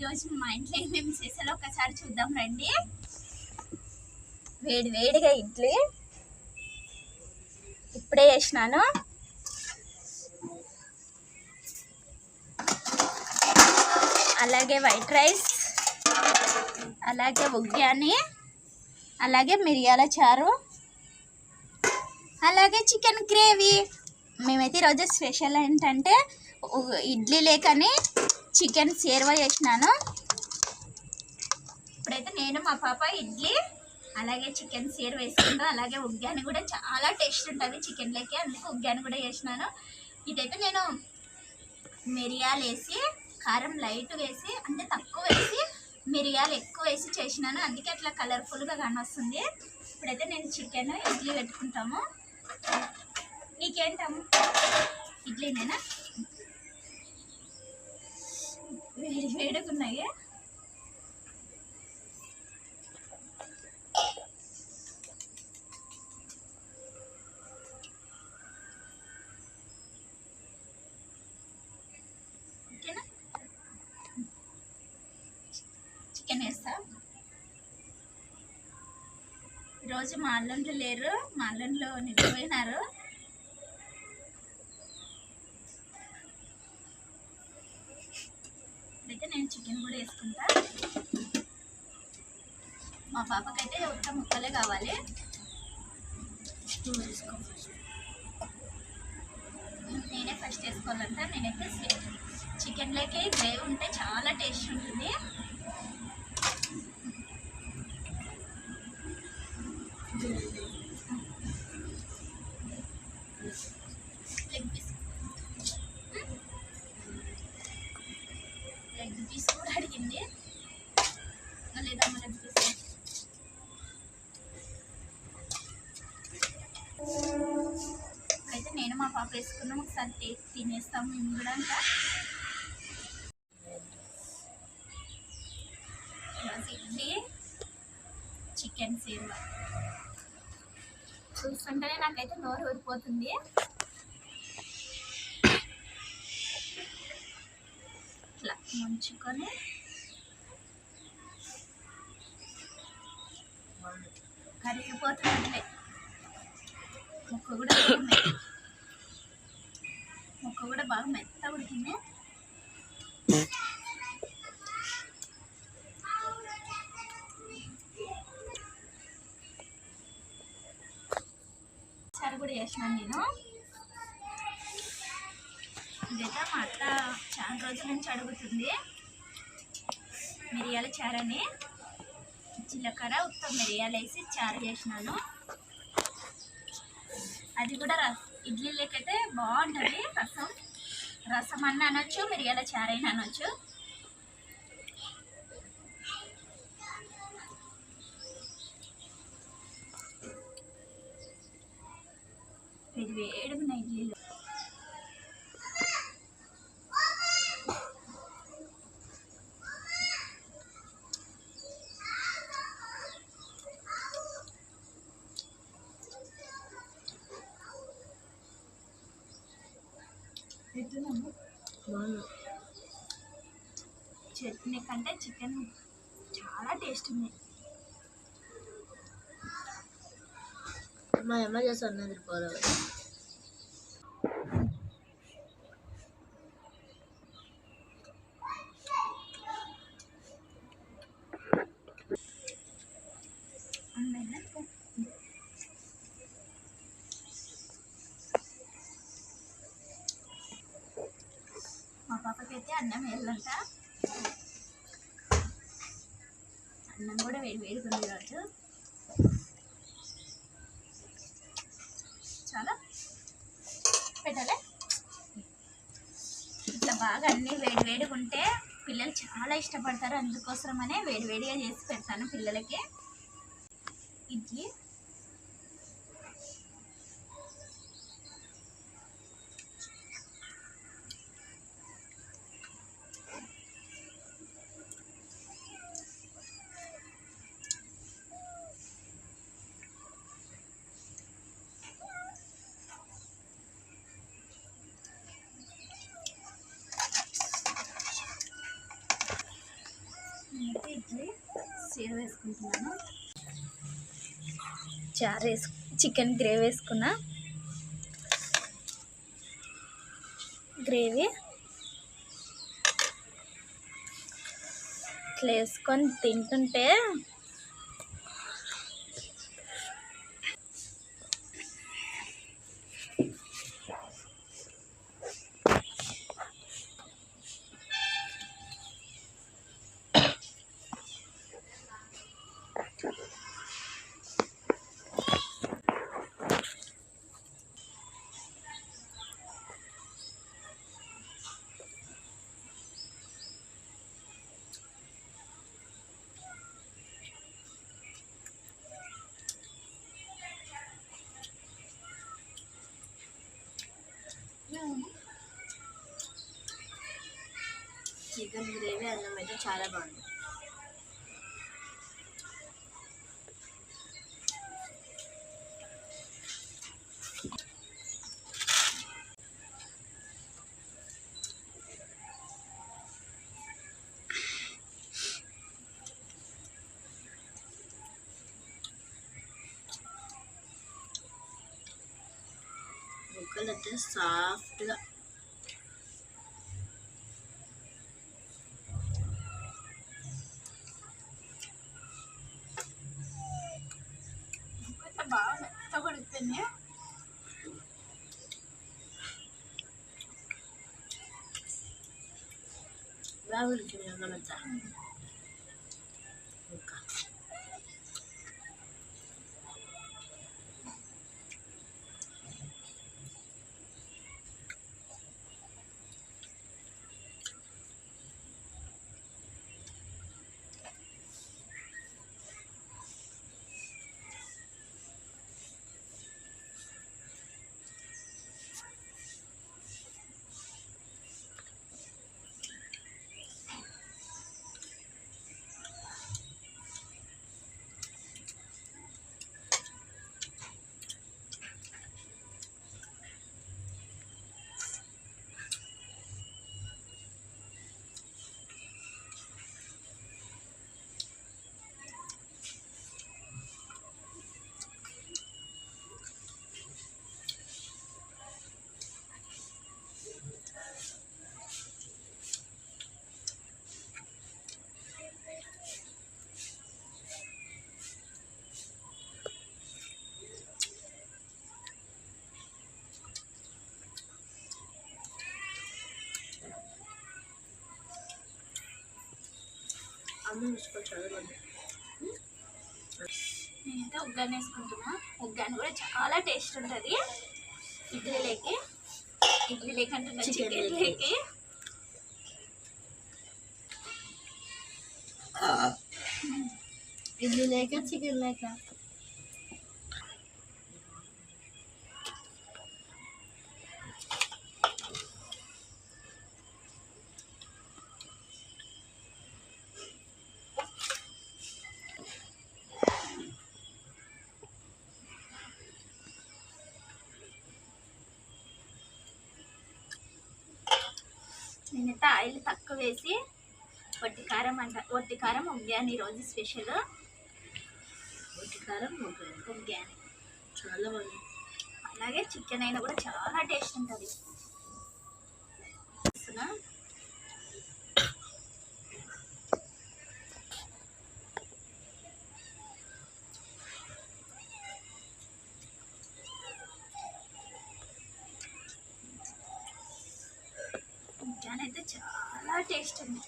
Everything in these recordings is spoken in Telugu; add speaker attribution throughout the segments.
Speaker 1: ఈరోజు మా ఇంట్లో ఏమేమి చేసాలో ఒకసారి చూద్దాం రండి. వేడి వేడిగా ఇడ్లీ. ఇప్పుడే చేసినాను. అలాగే వైట్ రైస్ అలాగే ఉగ్గాని అలాగే మిరియాల చారు అలాగే చికెన్ గ్రేవీ. మేమైతే ఈరోజు స్పెషల్ ఏంటంటే ఇడ్లీ లేకని చికెన్ సేర్వ చేసినాను. ఇప్పుడైతే నేను మా పాప ఇడ్లీ అలాగే చికెన్ సేర్ వేసుకుంటాం అలాగే ఉగ్గాని కూడా చాలా టేస్ట్ ఉంటుంది చికెన్లోకి అందుకు అందుకే ఉగ్గాని కూడా చేసినాను. ఇదైతే నేను మిరియాలు వేసి కారం లైట్ వేసి అంటే తక్కువ వేసి మిరియాలు ఎక్కువ వేసి చేసినాను. అందుకే అట్లా కలర్ఫుల్గా కానొస్తుంది. ఇప్పుడైతే నేను చికెన్ ఇడ్లీ పెట్టుకుంటాము. నీకేంటాము ఇడ్లీనేనా? వేడి చికెన్ వేస్తా. ఈరోజు మా అల్లుండ్లు లేరు మా అల్లుండ్లు నిద్రపోయినారు. నేను చికెన్ కూడా వేసుకుంటా. మా పాపకైతే ఒక్క ముక్కలే కావాలి. వేసుకో. నేనే ఫస్ట్ వేసుకోవాలంట. నేనైతే చికెన్లోకి గ్రేవీ ఉంటే చాలా టేస్ట్ ఉంటుంది. లెగ్ పీస్ కూడా అడిగింది లేదా లెగ్ పీస్ అయితే నేను మా పాప వేసుకున్నాం. ఒకసారి టేస్ట్ తినేస్తాం మేము కూడా ఇంకా ఇడ్లీ చికెన్ సేవ చూస్తుంటేనే నాకైతే నోరు ఊరిపోతుంది ఇట్లా ముంచుకొని కరిగిపోతున్నట్లే ముక్క కూడా ఇదైతే మా అత్త చాలా రోజుల నుంచి అడుగుతుంది. మిరియాల చారని. జీలకర్ర ఉత్తం మిరియాలు వేసి చారు చేసినాను. అది కూడా రస్ ఇడ్లీ లేకైతే బాగుంటుంది. రసం రసం అన్న అనొచ్చు మిరియాల చారైన అనొచ్చు ఇది వేడిగా ఇడ్లీలు ఎట్లున్నాము కంటే చికెన్ చాలా టేస్ట్ ఉంది.
Speaker 2: మా అమ్మ చేసి అన్నది
Speaker 1: అందరినీ మా పాపకైతే అన్నం వేయాలంట అన్నం కూడా వేడి వేడిగా ఉంది ఈరోజు చాలా పెట్టాలి. ఇట్లా బాగా అన్నీ వేడి వేడిగా ఉంటే పిల్లలు చాలా ఇష్టపడతారు. అందుకోసమనే వేడి వేడిగా చేసి పెడతాను పిల్లలకి. ఇడ్లీ. సేవ్ వేసుకుంటున్నాను. చారు వేసు చికెన్ గ్రేవీ వేసుకున్నా. గ్రేవీ. ఇట్లా వేసుకొని తింటుంటే
Speaker 2: చికెన్ గ్రేవీ అన్నం అయితే చాలా బాగుంది. ముక్కలు అయితే సాఫ్ట్గా అన్నం తీసుకో చాలా బాగుంది
Speaker 1: నేనైతే ఉగ్గాని వేసుకుంటున్నా. ఉగ్గాని కూడా చాలా టేస్ట్ ఉంటుంది. ఇడ్లీలోకి ఇడ్లీలోకి అంటున్నా
Speaker 2: Chicken
Speaker 1: చికెన్లోకి.
Speaker 2: లేకి. ఇడ్లీ లేక చికెన్ లేక.
Speaker 1: నేనైతే ఆయిల్ తక్కువ వేసి వట్టి కారం అంట వట్టి కారం ఉగ్గాని ఈరోజు స్పెషల్
Speaker 2: వట్టి కారం ఒగ్గాను
Speaker 1: ఉగ్గాని.
Speaker 2: చాలా బాగుంది.
Speaker 1: అలాగే చికెన్ అయినా కూడా చాలా టేస్ట్ ఉంటుంది చూస్తున్నా? ఉగ్గాని అయితే చాలా టేస్ట్ ఉంది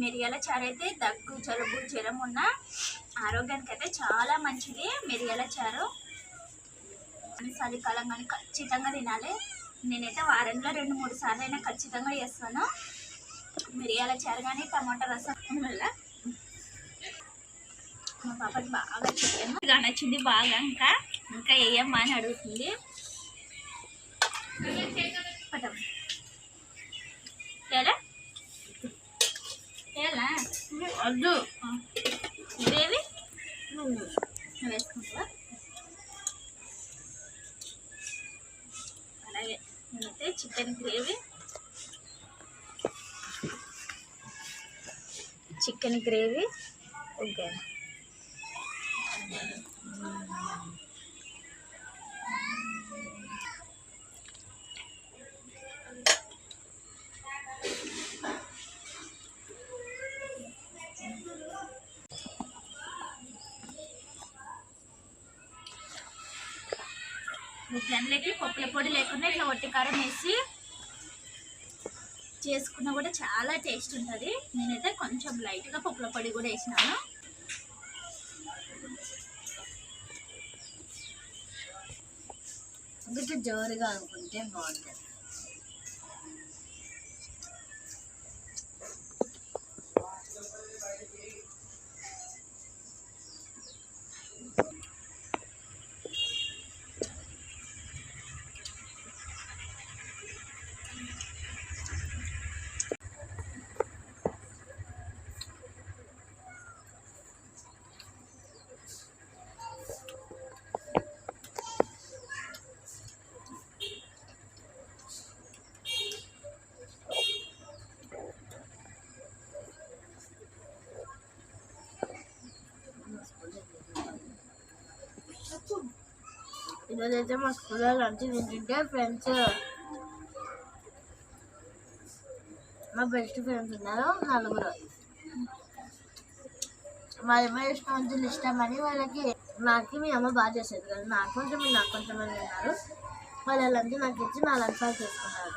Speaker 1: మిరియాల చారు అయితే దగ్గు జలుబు జ్వరం ఉన్న ఆరోగ్యానికి అయితే చాలా మంచిది మిరియాల చారు. చలికాలం కానీ ఖచ్చితంగా తినాలి. నేనైతే వారంలో రెండు మూడు సార్లు అయినా ఖచ్చితంగా చేస్తాను. మిరియాల చారు కానీ టమాటా రసం వల్ల మా పాపకి బాగా చికెన్ నచ్చింది బాగా ఇంకా ఇంకా వేయమ్మా అని అడుగుతుంది. పటం.
Speaker 2: వద్దు.
Speaker 1: గ్రేవీ అలాగే. నేనైతే chicken gravy. Chicken gravy. Okay. గంటలకి పప్పుల పొడి లేకుండా ఇట్లా ఒట్టి కారం వేసి చేసుకున్నా కూడా చాలా టేస్ట్ ఉంటుంది. నేనైతే కొంచెం లైట్గా పప్పుల పొడి కూడా వేసినాను.
Speaker 2: అందుకే జోరుగా అనుకుంటే బాగుంటుంది. ఈరోజైతే మా స్కూల్లో లంచ్ తింటుంటే ఫ్రెండ్స్ మా బెస్ట్ ఫ్రెండ్స్ ఉన్నారు నలుగురు. వాళ్ళ ఇష్టం చేసిన వంటలు ఇష్టమని వాళ్ళకి నాకు మీ అమ్మ బాగా చేసేది కదా నాకు కొంచెం మీరు నాకు కొంచెం అని ఉన్నారు. వాళ్ళ లంచ్ నాకు ఇచ్చి నా లంచ్ వాళ్ళు చేసుకున్నారు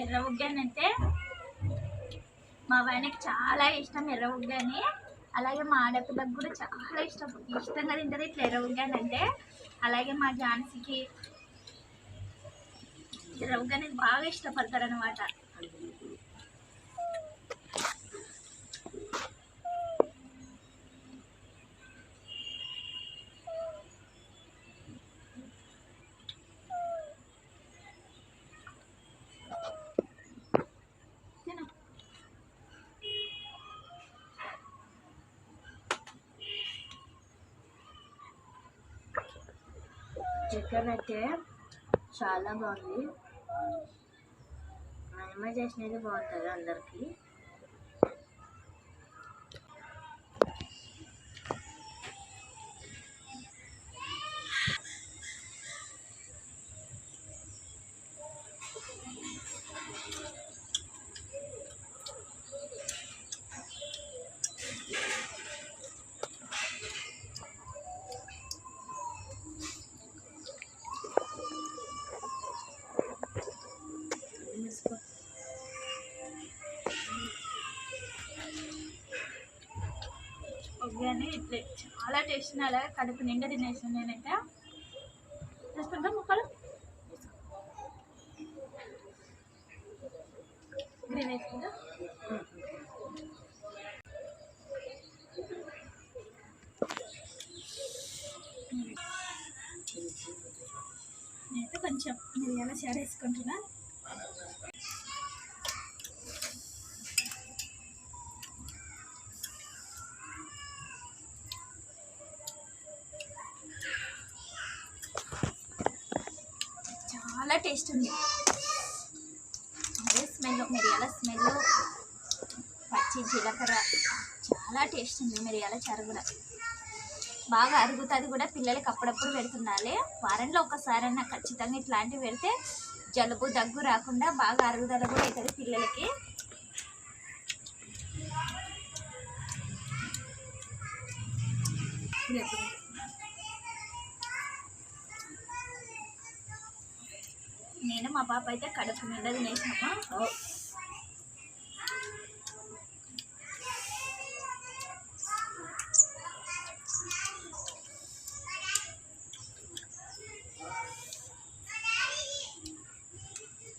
Speaker 1: ఎర్ర ఉగ్గాని అంటే మా వాయనకి చాలా ఇష్టం ఎర్ర ఉగ్గాని. అలాగే మా ఆడపిల్లకు కూడా చాలా ఇష్టం. ఇష్టంగా తింటుంది ఇట్లా ఎర్ర ఉగ్గాని అంటే. అలాగే మా ఝాన్సీకి ఎర్ర ఉగ్గాని బాగా ఇష్టపడతారు అనమాట
Speaker 2: చికెన్ అయితే చాలా బాగుంది. మా చేసినది బాగుంటుంది అందరికీ.
Speaker 1: ఉగ్గాని చాలా టేస్ట్ అలాగే కడుపు నిండా తినేసాను నేనైతే. చేసుకుంటాం ముక్కలు. గ్రీన్ వేసుకుంటా నేనైతే కొంచెం మిరియాల షేర్ వేసుకుంటున్నా. వస్తుంది. అదే స్మెల్ మిరియాల స్మెల్ పచ్చి జీలకర్ర. చాలా టేస్ట్ ఉంది మిరియాల చారు కూడా. బాగా అరుగుతుంది కూడా పిల్లలకి అప్పుడప్పుడు పెడుతుండాలి. వారంలో ఒకసారైనా ఖచ్చితంగా ఇట్లాంటివి పెడితే జలుబు దగ్గు రాకుండా బాగా అరుగుదల కూడా అవుతుంది పిల్లలకి. ఇప్పుడు మా పాప అయితే కడుపు నిండా తినేసామా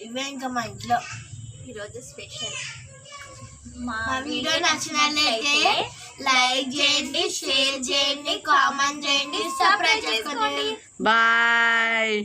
Speaker 2: ఇవే ఇంకా మా ఇంట్లో.
Speaker 1: ఈరోజు స్పెషల్.
Speaker 2: మా వీడియో నచ్చినట్లయితే లైక్ చేయండి షేర్ చేయండి కామెంట్ చేయండి సబ్స్క్రైబ్ చేసుకోండి.
Speaker 3: బాయ్.